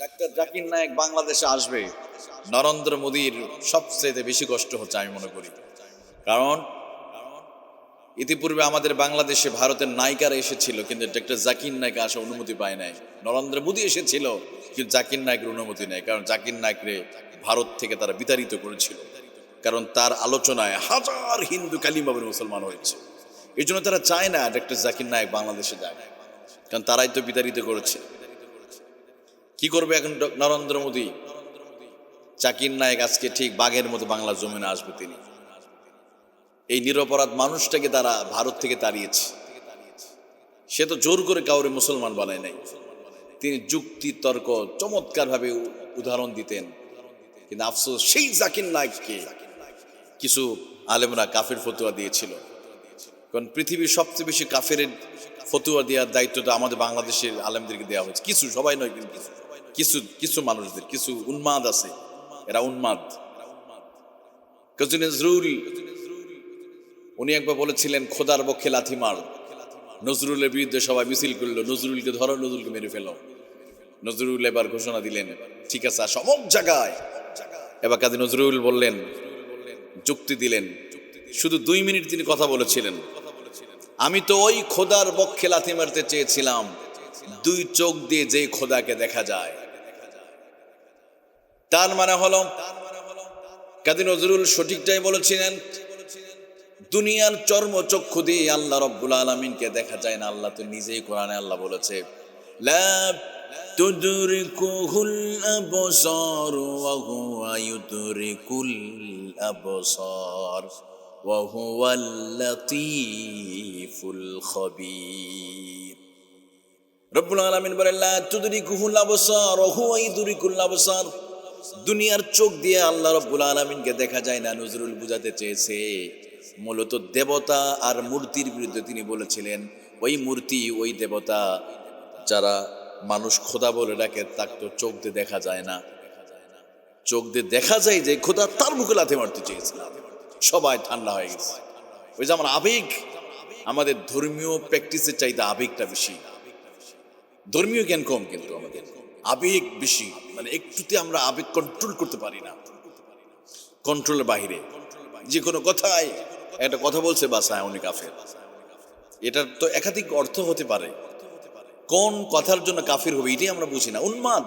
Doctor Zakir Naik বাংলাদেশে আসবে। নরেন্দ্র মোদীর সবচেয়ে বেশি কষ্ট হচ্ছে আমি মনে করি। কারণ, ইতিপূর্বে আমাদের বাংলাদেশে ভারতের নায়িকারা এসেছিল, কিন্তু ডাক্তার জাকির নায়ক আসার অনুমতি পায় নাই। নরেন্দ্র মোদী এসেছিল, কিন্তু জাকির নায়কের অনুমতি নেই, কারণ জাকির নায়করে ভারত থেকে তারা বিতাড়িত করেছিল। কারণ তার আলোচনায় হাজার হিন্দু কালিমাবের মুসলমান হয়েছে। এই তারা চায় না ডাক্তার জাকির নায়ক বাংলাদেশে যায় কারণ তারাই তো বিতাড়িত করেছে। কি করবে এখন নরেন্দ্র মোদী? চাকির নায়ক আজকে ঠিক বাঘের মতো বাংলা জমিনে আসবে তিনি। এই নিরপরাধ মানুষটাকে তারা ভারত থেকে তাড়িয়েছে। সে তো জোর করে কাউরে মুসলমান বানায় নাই। তিনি যুক্তি, তর্ক চমৎকারভাবে উদাহরণ দিতেন। কিন্তু আফসোস, সেই জাকির নায়ককে কিছু আলেমরা কাফের ফতুয়া দিয়েছিল। কারণ পৃথিবীর সবচেয়ে বেশি কাফের ফতুয়া দেওয়ার দায়িত্বটা আমাদের বাংলাদেশের আলেমদেরকে দেওয়া হয়েছে। কিছু, সবাই নয় কিন্তু কিছু। কিছু কিছু মানুষদের, কিছু উন্মাদ আছে, এরা উন্মাদ। নজরুল উনি একবার বলেছিলেন, খোদার পক্ষে লাথি মার। নজরুলের বিরুদ্ধে সবাই মিছিল করল, নজরুলকে ধরো, নজরুলকে মেরে ফেলো। নজরুল এবার ঘোষণা দিলেন, ঠিক আছে সমক জায়গায়। এবার কাজী নজরুল বললেন, যুক্তি দিলেন। শুধু দুই মিনিট তিনি কথা বলেছিলেন। আমি তো ওই খোদার পক্ষে লাথি মারতে চেয়েছিলাম। দুই চোখ দিয়ে যে খোদাকে দেখা যায় তার মানে হলো, কাজী নজরুল সঠিকটাই বলেছিলেন, দুনিয়ার চর্ম চক্ষু দিয়ে আল্লাহ রব্বুল আলমিনকে দেখা যায় না, আল্লাহ তো নিজেই কোরআনে আল্লাহ বলেছে রব্বুল আলামিন বলেন, লা তুদরিকুহুল আবসার ওয়া হুয়া ইউদরিকুল আবসার। দুনিয়ার চোখ দিয়ে আল্লাহ রব্বুল আলামিনকে দেখা যায় না, নজরুল বুঝাতে চেয়েছে। মূলত দেবতা আর মূর্তির বিরুদ্ধে তিনি বলেছিলেন, ওই মূর্তি, ওই দেবতা যারা মানুষ খোদা বলে ডাকে তাকে তো চোখ দিয়ে দেখা যায় না। চোখ দিয়ে দেখা যায় যে খোদা তার মুখে লাথে মারতে চেয়েছিলাম সবাই ঠান্ডা হয়ে গেছে। ওই যে আমার আবেগ, আমাদের ধর্মীয় প্র্যাকটিসের চাইতে আবেগটা বেশি। ধর্মীয় জ্ঞান কম কিন্তু আমাদের। আবেগ বেশি মানে একটুতে আমরা আবেগ কন্ট্রোল করতে পারি না। কন্ট্রোলের বাহিরে। যে কোনো কথায়, একটা কথা বলছে বাসায় অনেক কাফের। এটার তো একাধিক অর্থ হতে পারে। কোন কথার জন্য কাফির হবে, এটাই আমরা বুঝি না। উন্মাদ।